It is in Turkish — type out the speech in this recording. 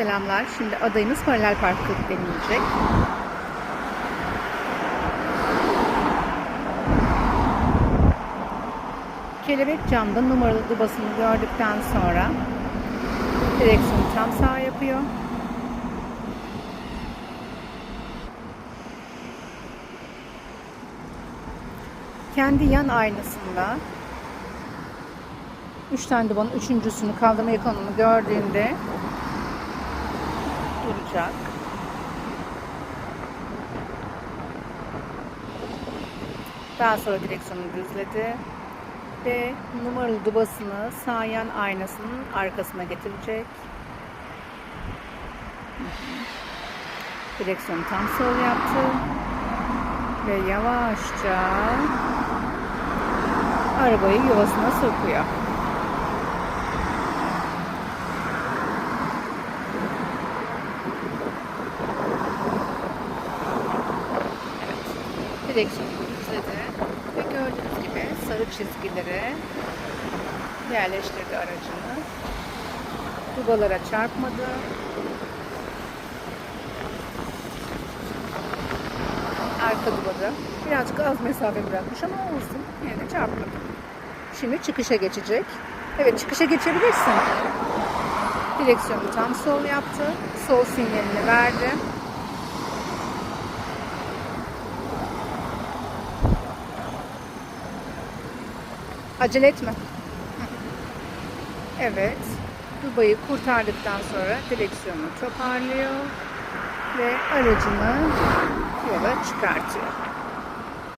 Selamlar. Şimdi adayımız paralel parkı denilecek. Kelebek camda numaralı dubasını gördükten sonra direksiyonu tam sağ yapıyor. Kendi yan aynasında üç tane dubanın üçüncüsünü kaldırma yakanını gördüğünde duracak. Daha sonra direksiyonu düzledi ve numaralı dubasını sağ yan aynasının arkasına getirecek. Direksiyonu tam sol yaptı ve yavaşça arabayı yuvasına sokuyor. Direksiyonu düzledi ve gördüğünüz gibi sarı çizgileri yerleştirdi aracını. Dubalara çarpmadı. Arka dubada birazcık az mesafe bırakmış ama olsun yine de çarpmadı. Şimdi çıkışa geçecek. Evet çıkışa geçebilirsin. Direksiyonu tam sol yaptı. Sol sinyalini verdi. Acele etme. Evet. Dubayı kurtardıktan sonra direksiyonu toparlıyor ve aracını yola çıkartıyor.